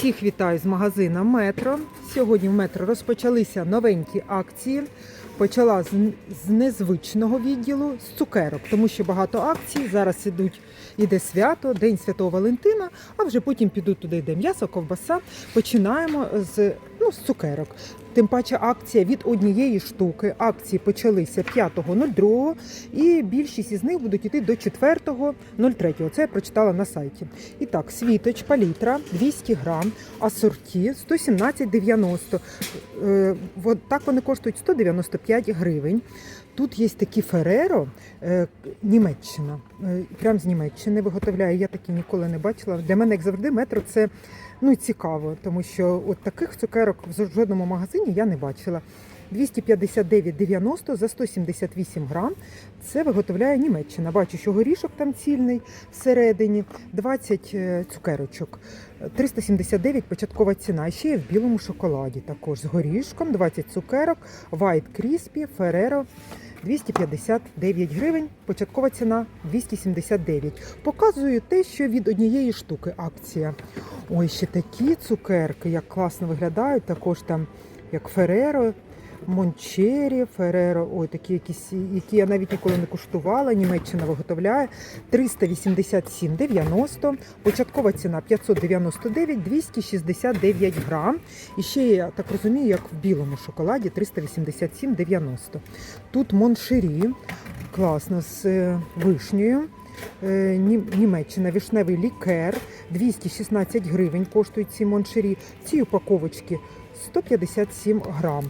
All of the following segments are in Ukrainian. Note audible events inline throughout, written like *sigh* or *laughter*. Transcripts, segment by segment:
Всіх вітаю з магазина Метро. Сьогодні в метро розпочалися новенькі акції. Почала з, незвичного відділу з цукерок, тому що багато акцій. Зараз ідуть іде свято, День Святого Валентина, а вже потім підуть туди, йде м'ясо, ковбаса. Починаємо з, ну, з цукерок. Тим паче акція від однієї штуки. Акції почалися 5.02 і більшість із них будуть йти до 4.03. Це я прочитала на сайті. І так, світоч, палітра, 200 грам, асорті 117,90. Е, Так вони коштують 195 гривень. Тут є такі Фереро, е, Німеччина. Е, Прям з Німеччини виготовляє. Я такі ніколи не бачила. Для мене, як завжди, метро це ну, цікаво, тому що от таких цукерок в жодному магазині я не бачила. 259,90 за 178 грам. Це виготовляє Німеччина. Бачу, що горішок там цільний всередині, 20 е, цукерочок. 379 початкова ціна. Ще є в білому шоколаді також з горішком, 20 цукерок, White Crispy, Ferrero 259 гривень, початкова ціна 279. Показую те, що від однієї штуки акція. Ой, ще такі цукерки, як класно виглядають, також там як Фереро, Мончері, Фереро, ой, такі якісь, які я навіть ніколи не куштувала. Німеччина виготовляє 387,90, початкова ціна 599, 269 грам. І ще я так розумію, як в білому шоколаді 387,90. Тут Моншері, класно з е, вишнею. Е, Німеччина вишневий лікер 216 гривень коштують ці моншері. Ці упаковочки 157 грам.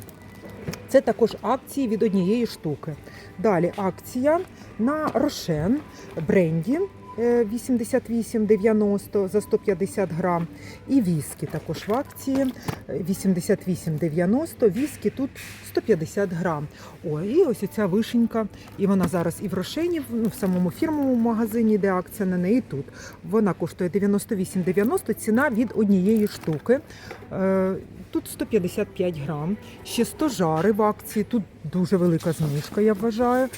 Це також акції від однієї штуки. Далі акція на Рошен бренді 88,90 за 150 грам. І віскі також в акції е, 88,90. Віскі тут 150 грам. Ой, і ось ця вишенька. І вона зараз і в Рошені, ну, в самому фірмовому магазині, де акція на неї тут. Вона коштує 98,90, ціна від однієї штуки. Е, Тут 155 грам. Ще 100 жари в акції. Тут дуже велика знижка, я вважаю.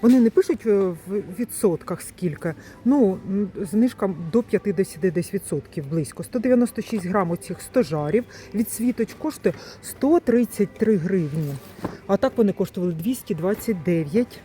Вони не пишуть е, в відсотках скільки. Ну, знижка до 50 десь відсотків близько. 196 грам оцих 100 жарів від світоч коштує 133 гривні. А так вони коштували 229.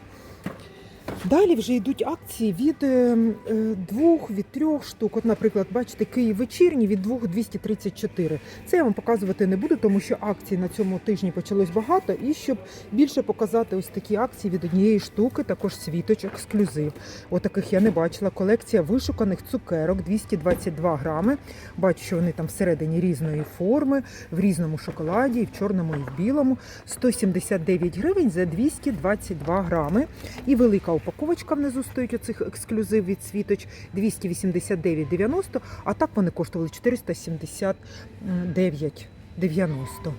Далі вже йдуть акції від е, е, двох, від трьох штук. От, наприклад, бачите, Київ вечірній від двох 234. Це я вам показувати не буду, тому що акцій на цьому тижні почалось багато. І щоб більше показати ось такі акції від однієї штуки, також світоч, ексклюзив. Отаких я не бачила. Колекція вишуканих цукерок 222 грами. Бачу, що вони там всередині різної форми, в різному шоколаді, і в чорному, і в білому. 179 гривень за 222 грами. І велика упаковочка внизу стоїть оцих ексклюзив від світоч 289,90, а так вони коштували 479,90.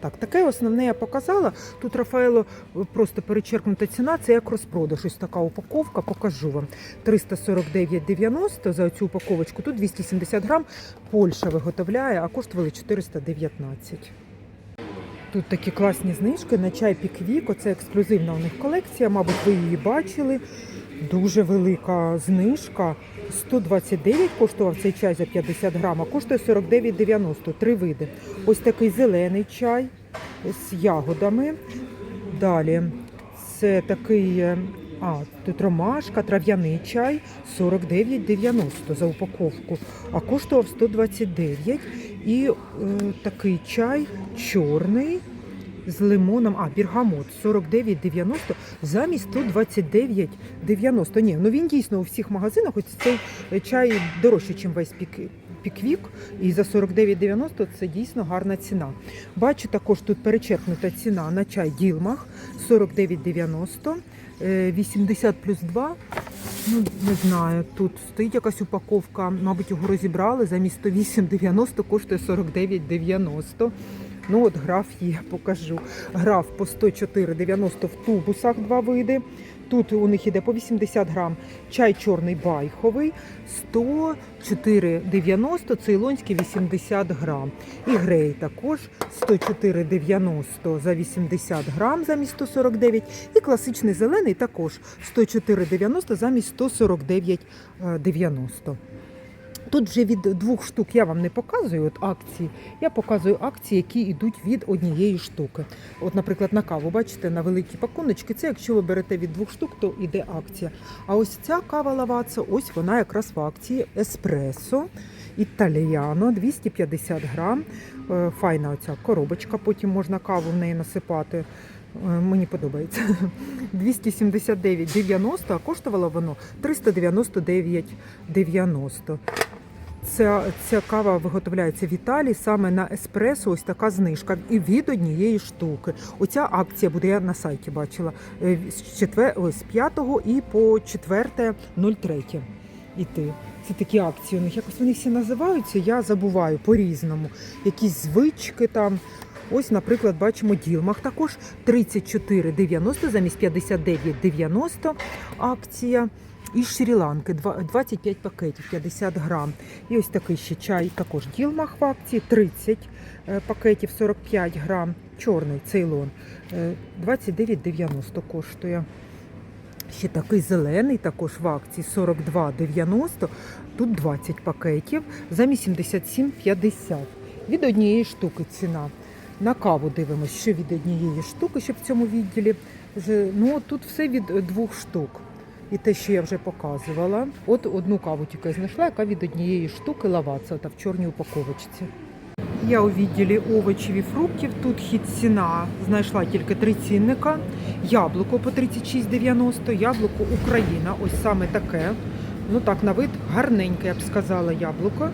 Так, таке основне я показала. Тут Рафаело просто перечеркнута ціна, це як розпродаж. Ось така упаковка, покажу вам. 349,90 за цю упаковочку. Тут 270 грам. Польща виготовляє, а коштували 419. Тут такі класні знижки на чай Піквік. Оце ексклюзивна у них колекція. Мабуть, ви її бачили. Дуже велика знижка. 129 коштував цей чай за 50 грам, а коштує 49,90. Три види. Ось такий зелений чай з ягодами. Далі це такий. е, А, тут ромашка, трав'яний чай 49,90 за упаковку, а коштував 129. І е, такий чай чорний з лимоном, а біргамот 49,90 замість 129,90. Ні, ну він дійсно у всіх магазинах, ось цей чай дорожче, ніж весь пік. Піквік і за 49,90 це дійсно гарна ціна. Бачу також тут перечеркнута ціна на чай Ділмах 49,90, е, 80 плюс 2. Ну, не знаю, тут стоїть якась упаковка, мабуть, його розібрали, замість 108,90 коштує 49,90. Ну от граф є, покажу. Граф по 104,90 в тубусах два види. Тут у них іде по 80 грам чай чорний байховий, 104,90, цейлонський 80 грам. І грей також 104,90 за 80 грам замість 149. І класичний зелений також 104,90 замість 149,90. Тут вже від двох штук я вам не показую от акції. Я показую акції, які йдуть від однієї штуки. От, наприклад, на каву, бачите, на великі пакуночки. Це якщо ви берете від двох штук, то йде акція. А ось ця кава лаваца, ось вона якраз в акції еспресо. Італіано 250 грам. Е, Файна оця коробочка, потім можна каву в неї насипати. Е, Мені подобається. *laughs* 279,90, а коштувало воно 399,90. Ця, ця кава виготовляється в Італії саме на еспресо. Ось така знижка і від однієї штуки. Оця акція буде, я на сайті бачила е, з четвер, ой, з 5 і по 4.03 іти. Це такі акції. У них якось вони всі називаються. Я забуваю по-різному. Якісь звички там. Ось, наприклад, бачимо Ділмах також 34,90 замість 59,90 акція. І з Шрі-Ланки 25 пакетів, 50 грам. І ось такий ще чай, також Ділмах в акції, 30 е, пакетів, 45 грам. Чорний цейлон, е, 29,90 коштує. Ще такий зелений, також в акції 42,90. Тут 20 пакетів замість 77,50. Від однієї штуки ціна. На каву дивимося, що від однієї штуки, ще в цьому відділі. Ну, тут все від е, двох штук. І те, що я вже показувала. От одну каву тільки знайшла, яка від однієї штуки лаваца, та в чорній упаковочці. Я у відділі овочів і фруктів. Тут хід ціна знайшла тільки три цінника. Яблуко по 36,90, яблуко Україна, ось саме таке. Ну так, на вид гарненьке, я б сказала, яблуко.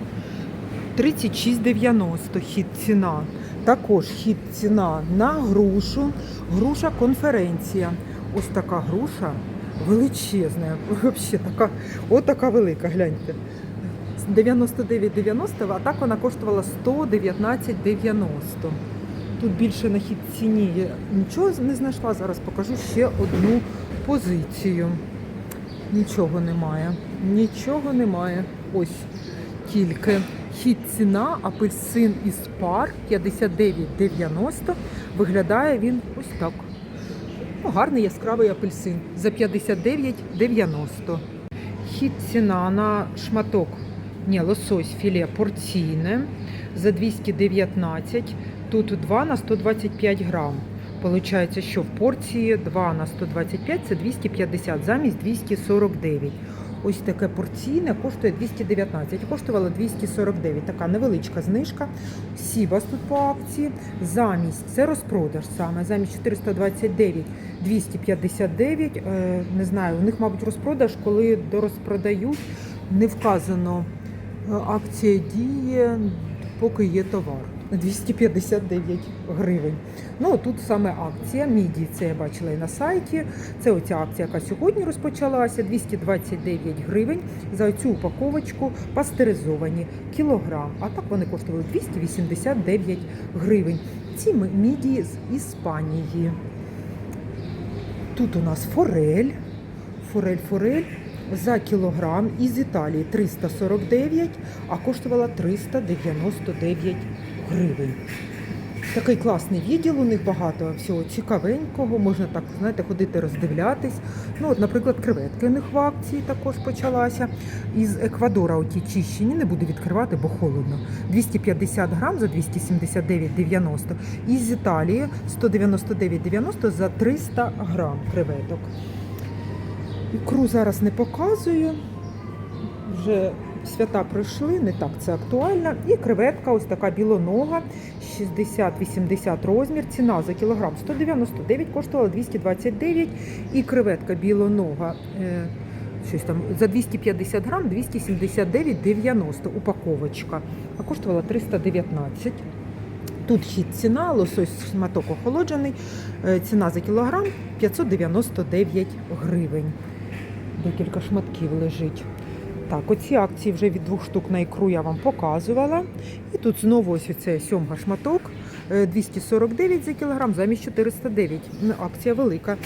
36,90 хід ціна. Також хід ціна на грушу. Груша конференція. Ось така груша величезна. Взагалі така, от така велика, гляньте. 99,90, а так вона коштувала 119,90. Тут більше на хід ціні я нічого не знайшла. Зараз покажу ще одну позицію. Нічого немає. Нічого немає. Ось тільки хід ціна, апельсин із пар 59,90. Виглядає він ось так. Ну, гарний яскравий апельсин за 59,90. Хід ціна на шматок. Ні, лосось філе порційне за 219. Тут 2 на 125 грам. Получається, що в порції 2 на 125 це 250 замість 249. Ось таке порційне коштує 219. Коштувало 249. Така невеличка знижка. Сібас тут по акції. Замість це розпродаж саме. Замість 429 259. Е, не знаю, у них, мабуть, розпродаж, коли дорозпродають, не вказано. е, Акція діє, поки є товар. 259 гривень. Ну тут саме акція міді. Це я бачила і на сайті. Це оця акція, яка сьогодні розпочалася. 229 гривень за цю упаковочку пастеризовані кілограм. А так вони коштували 289 гривень. Ці ми- міді з Іспанії. Тут у нас форель. Форель, форель за кілограм із Італії 349, а коштувала 399 гривень. Такий класний відділ, у них багато всього цікавенького, можна так, знаєте, ходити роздивлятись. Ну, от, наприклад, креветки у них в акції також почалася. Із Еквадора оті чищені, не буду відкривати, бо холодно. 250 грам за 279,90. Із Італії 199,90 за 300 грам креветок. Ікру зараз не показую. Вже свята пройшли, не так це актуально. І креветка, ось така білонога, 60-80 розмір. Ціна за кілограм 199, коштувала 229. І креветка білонога. Е, Щось там за 250 грам 279,90 упаковочка, а коштувала 319. Тут хід ціна, лосось шматок охолоджений, е, ціна за кілограм 599 гривень. Декілька шматків лежить. Так, оці акції вже від двох штук на ікру я вам показувала. І тут знову ось оце сьомга шматок, е, 249 за кілограм, замість 409. Ну, Акція велика.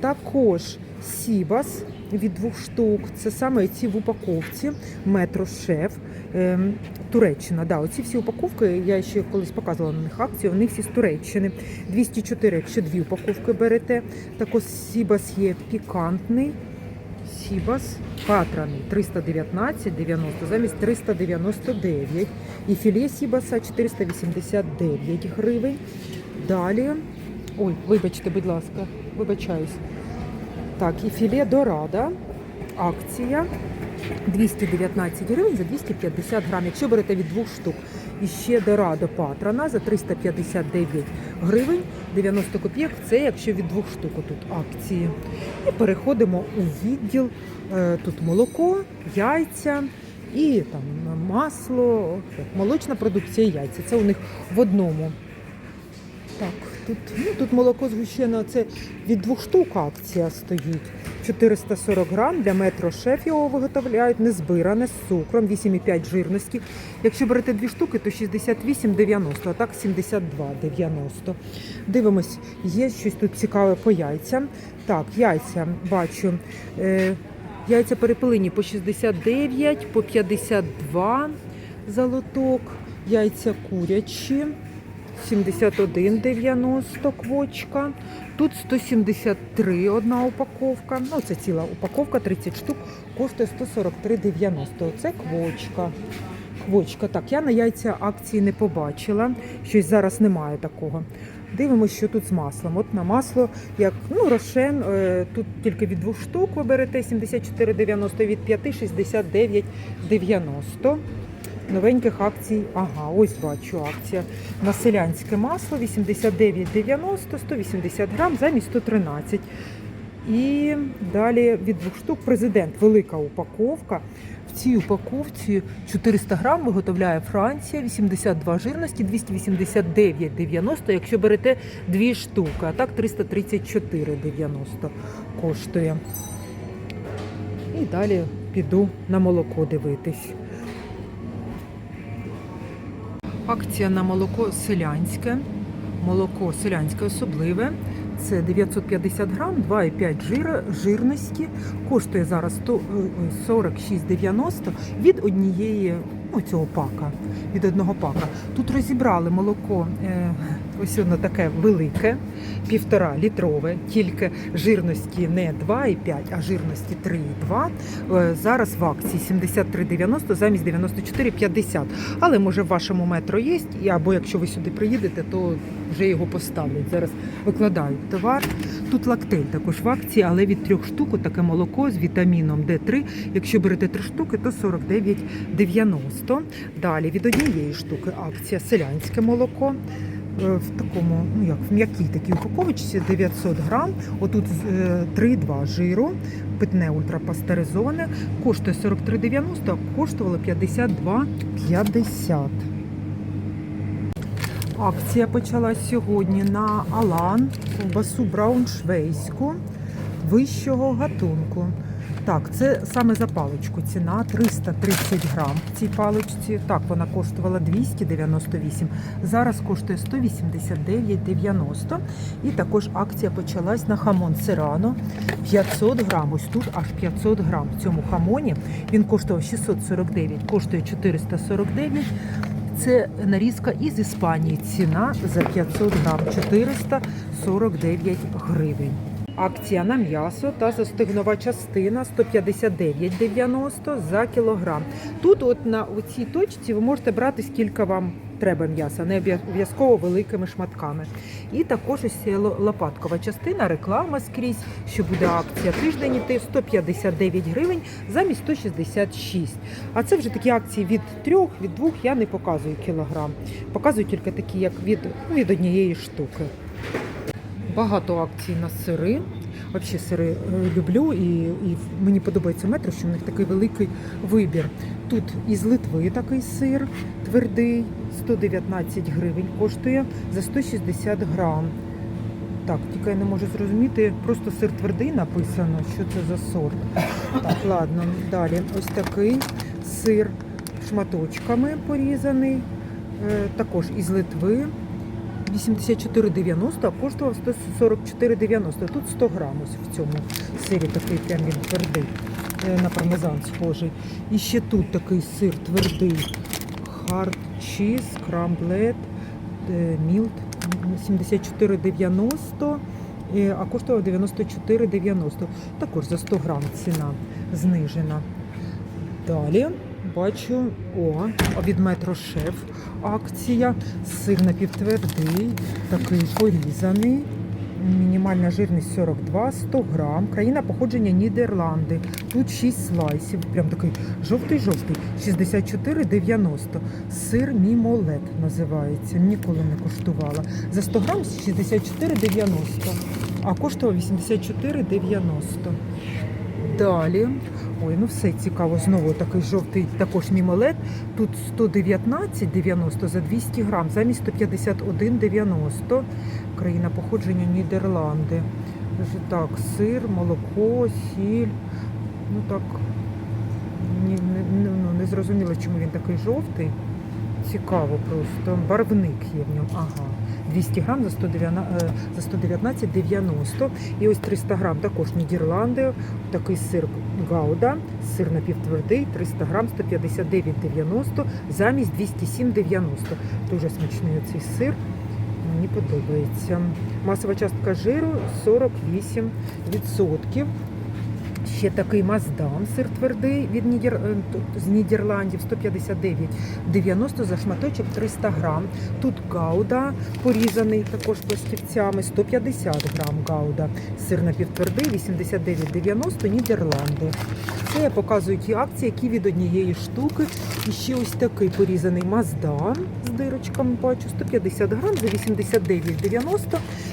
Також Сібас від двох штук. Це саме ці в упаковці. Метро Шеф. Ем, Туреччина. Да, оці всі упаковки, я ще колись показувала на них акцію, вони всі з Туреччини. 204, якщо дві упаковки берете. Також Сібас є пікантний. Сібас патраний 319,90 замість 399. І філе Сібаса 489 гривень. Далі, ой, вибачте, будь ласка, вибачаюсь. Так, і філе Дорада. Акція 219 гривень за 250 грам. Якщо берете від двох штук. І ще Дорадо Патрона за 359 гривень 90 копійок. Це якщо від двох штук тут акції. І переходимо у відділ. Е, Тут молоко, яйця і там масло, молочна продукція і яйця. Це у них в одному. Так, тут, ну, тут молоко згущене, це від двох штук акція стоїть. 440 грам для метро шеф його виготовляють, незбиране з цукром, 8,5 жирності. Якщо берете дві штуки, то 68,90, а так 72,90. Дивимось, є щось тут цікаве по яйцям. Так, яйця бачу. Е, яйця перепелині по 69, по 52 золоток, яйця курячі. 71,90 квочка. Тут 173 одна упаковка. Ну, це ціла упаковка, 30 штук, коштує 143,90. Це квочка. Квочка. Так, я на яйця акції не побачила. Щось зараз немає такого. Дивимося, що тут з маслом. От на масло, як ну, рошен, е, тут тільки від двох штук ви берете 74,90, від 5 69,90 новеньких акцій. Ага, ось бачу акція. На селянське масло 89,90, 180 грам замість 113. І далі від двох штук президент. Велика упаковка. В цій упаковці 400 грам виготовляє Франція, 82 жирності, 289,90, якщо берете дві штуки, а так 334,90 коштує. І далі піду на молоко дивитись. Акція на молоко селянське. Молоко селянське особливе. Це 950 грам, 2,5 жира, жирності. Коштує зараз 100, е, 46,90 від однієї ну, цього пака. Від одного пака. Тут розібрали молоко. Ось воно таке велике, півтора літрове, тільки жирності не 2,5, а жирності 3,2. Е, Зараз в акції 73,90 замість 94,50. Але може в вашому метро є, або якщо ви сюди приїдете, то вже його поставлять. Зараз викладають товар. Тут лактель також в акції, але від трьох штук таке молоко з вітаміном Д3. Якщо берете три штуки, то 49,90. Далі від однієї штуки акція селянське молоко. Е, В такому, ну як в м'якій такій упаковочці 900 грам. Отут е, 3,2 жиру, питне ультрапастеризоване. Коштує 43,90, а коштувало 52,50. Акція почалась сьогодні на Алан, ковбасу брауншвейську вищого гатунку. Так, це саме за паличку. Ціна 330 грам в цій паличці. Так, вона коштувала 298. Зараз коштує 189,90. І також акція почалась на хамон Серано 500 грам. Ось тут аж 500 грам. В цьому хамоні він коштував 649, коштує 449. Це нарізка із Іспанії. Ціна за 500 грам 449 гривень. Акція на м'ясо та застигнова частина 159,90 за кілограм. Тут, от на цій точці, ви можете брати скільки вам треба м'яса, не обов'язково великими шматками. І також ось лопаткова частина, реклама скрізь, що буде акція тиждень іти 159 гривень замість 166. А це вже такі акції від трьох, від двох я не показую кілограм. Показую тільки такі, як від, ну, від однієї штуки. Багато акцій на сири. Взагалі сири е, люблю і, і мені подобається метро, що в них такий великий вибір. Тут із Литви такий сир твердий, 119 гривень коштує за 160 грам. Так, тільки я не можу зрозуміти, просто сир твердий написано, що це за сорт. Так, ладно, далі ось такий сир шматочками порізаний, е, також із Литви. 84,90, а коштував 144,90. Тут 100 грам ось в цьому сирі такий прям він твердий, е, на пармезан схожий. І ще тут такий сир твердий. Hard cheese, крамблет, мілт 74,90. е, а коштував 94,90. Також за 100 грам ціна знижена. Далі бачу, о, від метро шеф акція. Сир напівтвердий, такий порізаний. Мінімальна жирність 42, 100 грам. Країна походження Нідерланди. Тут 6 слайсів. Прям такий жовтий-жовтий. 64,90. Сир мімолет називається. Ніколи не коштувала. За 100 грам 64,90. А коштував 84,90. Далі. Ой, ну все цікаво. Знову такий жовтий також мімолет. Тут 119,90 за 200 грам, замість 151,90. Країна походження Нідерланди. Так, сир, молоко, сіль. Ну так, не, не, ну, не зрозуміло, чому він такий жовтий. Цікаво просто. Барвник є в ньому. Ага. 200 грам за 119, е, 119,90. І ось 300 грам також Нідерланди. Такий сир Гауда, сир напівтвердий, 300 грам 159,90 замість 207,90. Дуже смачний цей сир. Мені подобається. Масова частка жиру 48%. Ще такий Маздам, сир твердий від Нідер... е, з Нідерландів 159,90 за шматочок 300 грам. Тут гауда порізаний також пластівцями 150 грам гауда. Сир напівтвердий 89,90 Нідерланди. Це я показую ті акції, які від однієї штуки. І ще ось такий порізаний Маздам з дирочками бачу 150 грам за 89,90.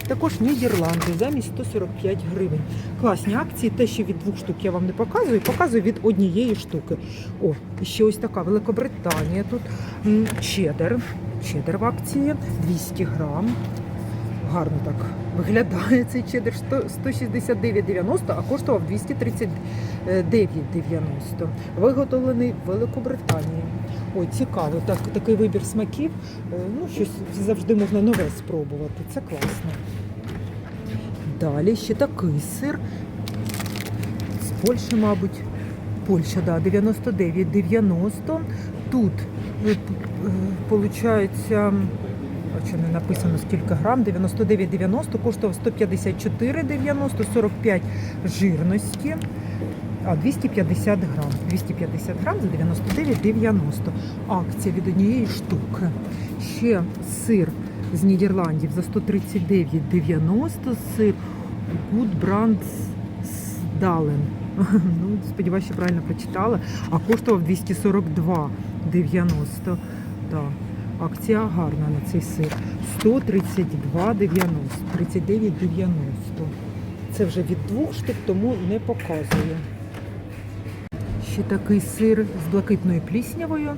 Також Нідерланди замість 145 гривень. Класні акції. Те, що від двох штук я вам не показую, показую від однієї штуки. О, і ще ось така Великобританія. Тут чедер. Чедер в акції 200 грам. Гарно так виглядає цей чедер 169,90, а коштував 239,90. Виготовлений в Великобританії. Ой, цікаво, так, такий вибір смаків. Е, Ну, щось завжди можна нове спробувати. Це класно. Далі ще такий сир. З Польщі, мабуть. Польща, да, 99,90. Тут виходить, а що не написано скільки грам, 99,90, коштував 154,90, 45 жирності, а 250 грам. 250 грам за 99,90. Акція від однієї штуки. Ще сир з Нідерландів за 139,90, сир Good Brand Дален. *laughs* Ну, сподіваюся, що правильно прочитала. А коштував 242,90. Так. Акція гарна на цей сир. 132,90. 39,90. Це вже від двох штук, тому не показую. Ще такий сир з блакитною пліснявою.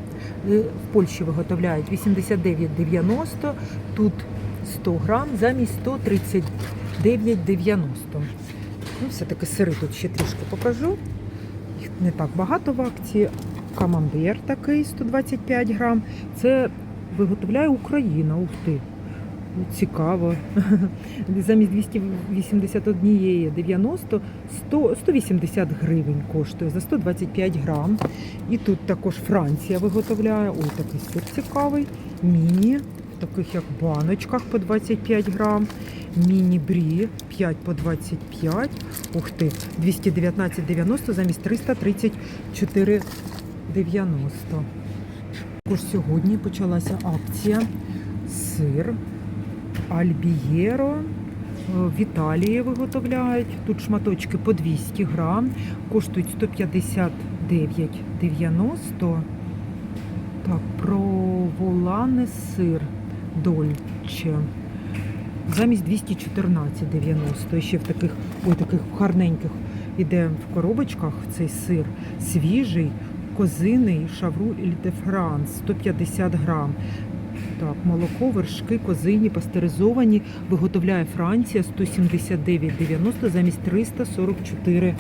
Е, В Польщі виготовляють 89,90. Тут 100 грам замість 139,90. Ну, все-таки сири тут ще трішки покажу. Їх не так багато в акції. Камамбер такий 125 грам. Це виготовляє Україна. Ух ти. Ну, Цікаво. *laughs* Замість 281,90 100, 180 гривень коштує за 125 грам. І тут також Франція виготовляє. Ой, такий сир цікавий. Міні, таких як баночках по 25 грам. Міні-брі 5 по 25. Ух ти, 219,90 замість 334,90. Також сьогодні почалася акція сир Альбієро. Е, В Італії виготовляють. Тут шматочки по 200 грам, коштують 159,90. Так, проволане сир Дольче. Замість 214,90. І Ще в таких, ой, таких гарненьких іде в коробочках цей сир свіжий, козиний шавру де Франс 150 грам. Так, молоко, вершки, козині, пастеризовані. Виготовляє Франція 179,90 замість 344,90.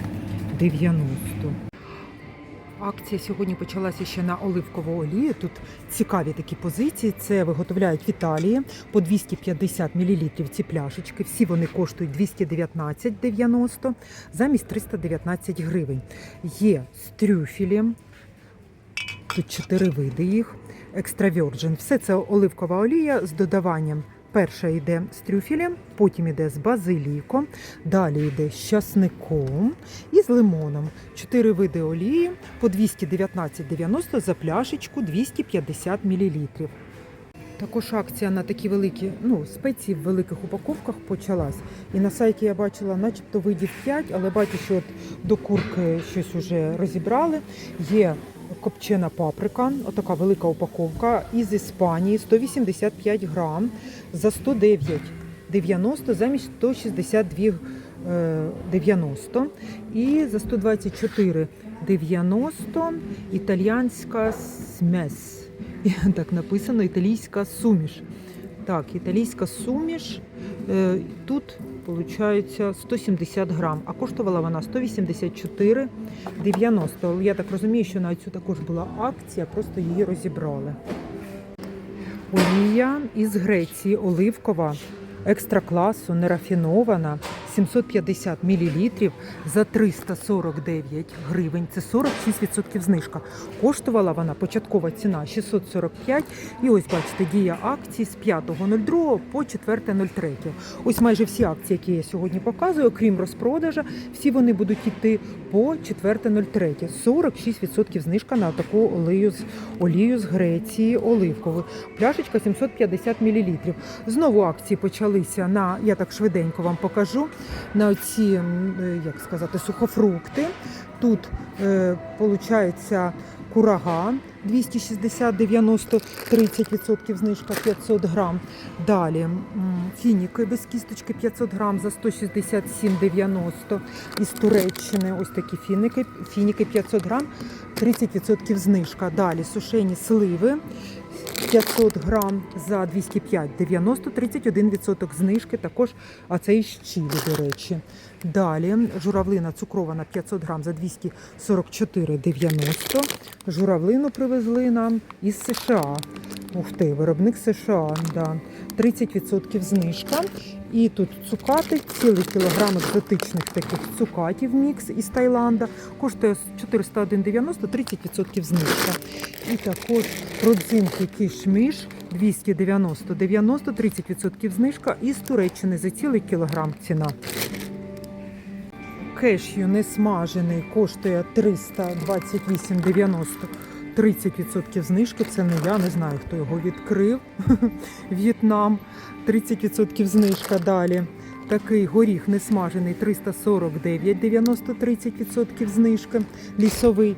Акція сьогодні почалася ще на оливкову олію. Тут цікаві такі позиції. Це виготовляють в Італії по 250 мл ці пляшечки. Всі вони коштують 219,90 замість 319 гривень. Є з трюфелем. Тут чотири види їх. Екстравірджин. Все це оливкова олія з додаванням Перша йде з трюфелем, потім йде з базиліком, далі йде з часником і з лимоном. Чотири види олії по 219,90 за пляшечку 250 мл. Також акція на такі великі, ну, спеції в великих упаковках почалась. І на сайті я бачила, начебто видів 5, але бачу, що от до курки щось вже розібрали. Є копчена паприка, отака велика упаковка із Іспанії, 185 грам за 109,90 замість 162,90. І за 124,90 італіянська смесь. *laughs* Так написано італійська суміш. Так, італійська суміш. е, Тут виходить 170 грам, а коштувала вона 184,90. Я так розумію, що на цю також була акція, просто її розібрали. Олія із Греції оливкова, екстра класу, нерафінована, 750 мл за 349 гривень. Це 46% знижка. Коштувала вона початкова ціна 645. І ось бачите, дія акції з 5.02 по 4.03. Ось майже всі акції, які я сьогодні показую, окрім розпродажа, всі вони будуть йти по 4.03. 46% знижка на таку олію з олію з Греції оливкову. Пляшечка 750 мл. Знову акції почалися на, я так швиденько вам покажу, на ці, м, е, як сказати, сухофрукти. Тут е, курага 260-90, 30% знижка 500 грам. Далі фініки без кісточки 500 грам за 167,90 із Туреччини. Ось такі фіники, фініки 500 грам, 30% знижка. Далі сушені сливи 500 грам за 205,90, 31% знижки. Також, а це і щілі, до речі. Далі журавлина цукрована 500 грам за 244,90. Журавлину привезли нам із США. Ух ти, виробник США, да. 30% знижка. І тут цукати, цілий кілограм екзотичних таких цукатів мікс із Таїланда. Коштує 401,90, 30% знижка. І також родзинки кішміш 290,90, 30% знижка. І з Туреччини за цілий кілограм ціна. Кешю несмажений коштує 328,90. 30% знижки. Це не я, не знаю, хто його відкрив. *laughs* В'єтнам. 30% знижка далі. Такий горіх несмажений 349,90, 30% знижки. Лісовий.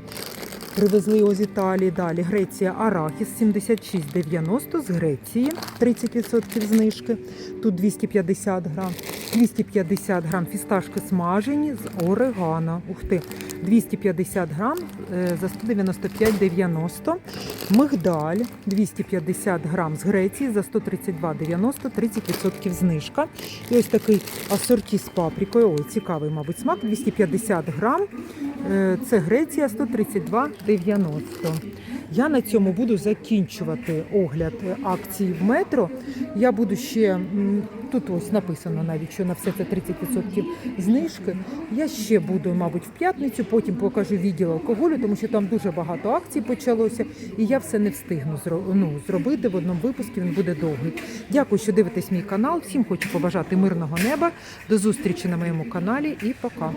Привезли його з Італії. Далі Греція арахіс 76,90 з Греції 30% знижки. Тут 250 грам. 250 грам фісташки смажені з орегано. Ух ти, 250 грам е, за 195,90. Мигдаль 250 грам з Греції за 132,90, 30% знижка. І ось такий асорті з паприкою. Ой, цікавий, мабуть, смак. 250 грам. Е, Це Греція 132,90. Я на цьому буду закінчувати огляд акцій в метро. Я буду ще тут ось написано навіть, що на все це 30% знижки. Я ще буду, мабуть, в п'ятницю, потім покажу відділ алкоголю, тому що там дуже багато акцій почалося, і я все не встигну ну, зробити в одному випуску. Він буде довгий. Дякую, що дивитесь мій канал. Всім хочу побажати мирного неба. До зустрічі на моєму каналі і пока.